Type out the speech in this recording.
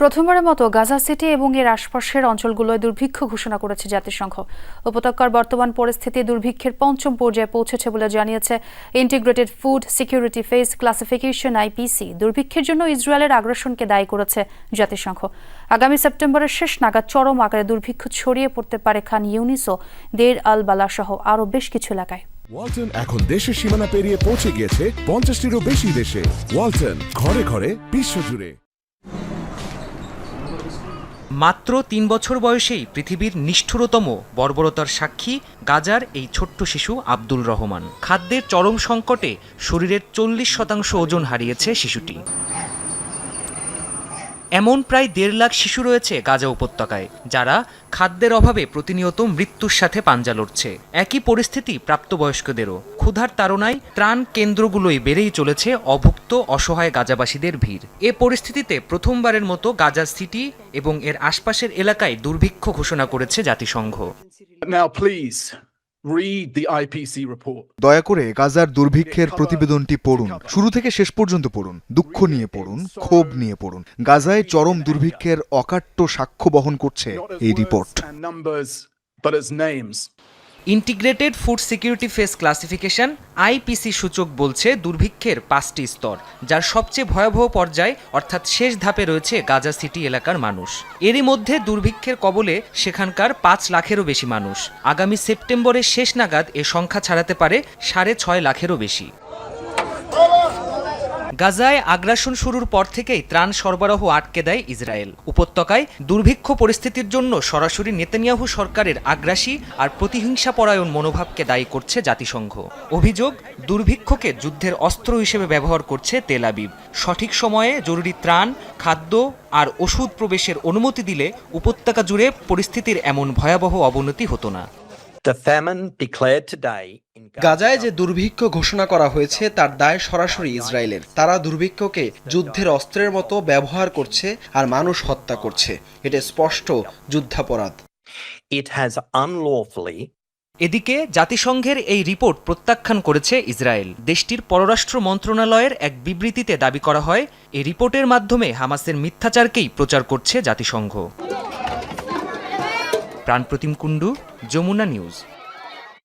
প্রথমবারের মতো গাজা সিটি এবং এর আশপাশের অঞ্চলগুলোয় দুর্ভিক্ষ ঘোষণা করেছে জাতিসংঘ। উপত্যকার বর্তমান পরিস্থিতি দুর্ভিক্ষের পঞ্চম পর্যায়ে পৌঁছেছে বলে জানিয়েছে integrated food security phase classification IPC দুর্ভিক্ষের জন্য ইসরায়েলের আগ্রাসনকে দায়ী করেছে জাতিসংঘ। আগামী সেপ্টেম্বরের শেষ নাগাদ চরম আকারে দুর্ভিক্ষ ছড়িয়ে পড়তে পারে খান ইউনিসো দের আল বালা সহ আরও বেশ কিছু এলাকায়। ওয়ালটন এখন দেশের সীমানা পেরিয়ে পৌঁছে গিয়েছে পঞ্চাশটিরও বেশি দেশে। ওয়ালটন ঘরে ঘরে বিশ্বজুড়ে মাত্র তিন বছর বয়সেই পৃথিবীর নিষ্ঠুরতম বর্বরতার সাক্ষী গাজার এই ছোট্ট শিশু আব্দুল রহমান। খাদ্যের চরম সংকটে শরীরের চল্লিশ শতাংশ ওজন হারিয়েছে শিশুটি। এমন প্রায় দেড় লাখ শিশু রয়েছে গাজা উপত্যকায়, যারা খাদ্যের অভাবে প্রতিনিয়ত মৃত্যুর সাথে পাঞ্জা লড়ছে। একই পরিস্থিতি প্রাপ্তবয়স্কদেরও। ক্ষুধার তাড়নায় ত্রাণ কেন্দ্রগুলোই বেড়েই চলেছে অভুক্ত অসহায় গাজাবাসীদের ভিড়। এ পরিস্থিতিতে প্রথমবারের মতো গাজা সিটি এবং এর আশপাশের এলাকায় দুর্ভিক্ষ ঘোষণা করেছে জাতিসংঘ। Now, please read the IPC report. দয়া করে গাজার দুর্ভিক্ষের প্রতিবেদনটি পড়ুন। শুরু থেকে শেষ পর্যন্ত পড়ুন। দুঃখ নিয়ে পড়ুন ক্ষোভ নিয়ে পড়ুন। গাজায় চরম দুর্ভিক্ষের অকাট্য সাক্ষ্য বহন করছে এই report. Integrated food security phase classification IPC সূচক বলছে দুর্ভিক্ষের পাঁচটি স্তর, যার সবচেয়ে ভয়াবহ পর্যায়ে অর্থাৎ শেষ ধাপে রয়েছে গাজা সিটি এলাকার মানুষ। এরই মধ্যে দুর্ভিক্ষের কবলে সেখানকার পাঁচ লাখেরও বেশি মানুষ। আগামী সেপ্টেম্বরের শেষ নাগাদ এ সংখ্যা ছাড়াতে পারে সাড়ে ছয় লাখেরও বেশি। গাজায় আগ্রাসন শুরুর পর থেকেই ত্রাণ সরবরাহ আটকে দেয় ইসরায়েল। উপত্যকায় দুর্ভিক্ষ পরিস্থিতির জন্য সরাসরি নেতানিয়াহু সরকারের আগ্রাসী আর প্রতিহিংসা পরায়ণ মনোভাবকে দায়ী করছে জাতিসংঘ। অভিযোগ, দুর্ভিক্ষকে যুদ্ধের অস্ত্র হিসেবে ব্যবহার করছে তেল আবিব। সঠিক সময়ে জরুরি ত্রাণ, খাদ্য আর ওষুধ প্রবেশের অনুমতি দিলে উপত্যকা জুড়ে পরিস্থিতির এমন ভয়াবহ অবনতি হতো না। গাজায় যে দুর্ভিক্ষ ঘোষণা করা হয়েছে তার দায় সরাসরি ইসরায়েলের। তারা দুর্ভিক্ষকে যুদ্ধের অস্ত্রের মতো ব্যবহার করছে আর মানুষ হত্যা করছে। এটা স্পষ্ট যুদ্ধাপরাধ। ইট has unlawfully এদিকে জাতিসংঘের এই রিপোর্ট প্রত্যাখ্যান করেছে ইসরায়েল। দেশটির পররাষ্ট্র মন্ত্রণালয়ের এক বিবৃতিতে দাবি করা হয় এই রিপোর্টের মাধ্যমে হামাসের মিথ্যাচারকেই প্রচার করছে জাতিসংঘ। প্রাণপ্রতিম কুণ্ডু যমুনা নিউজ।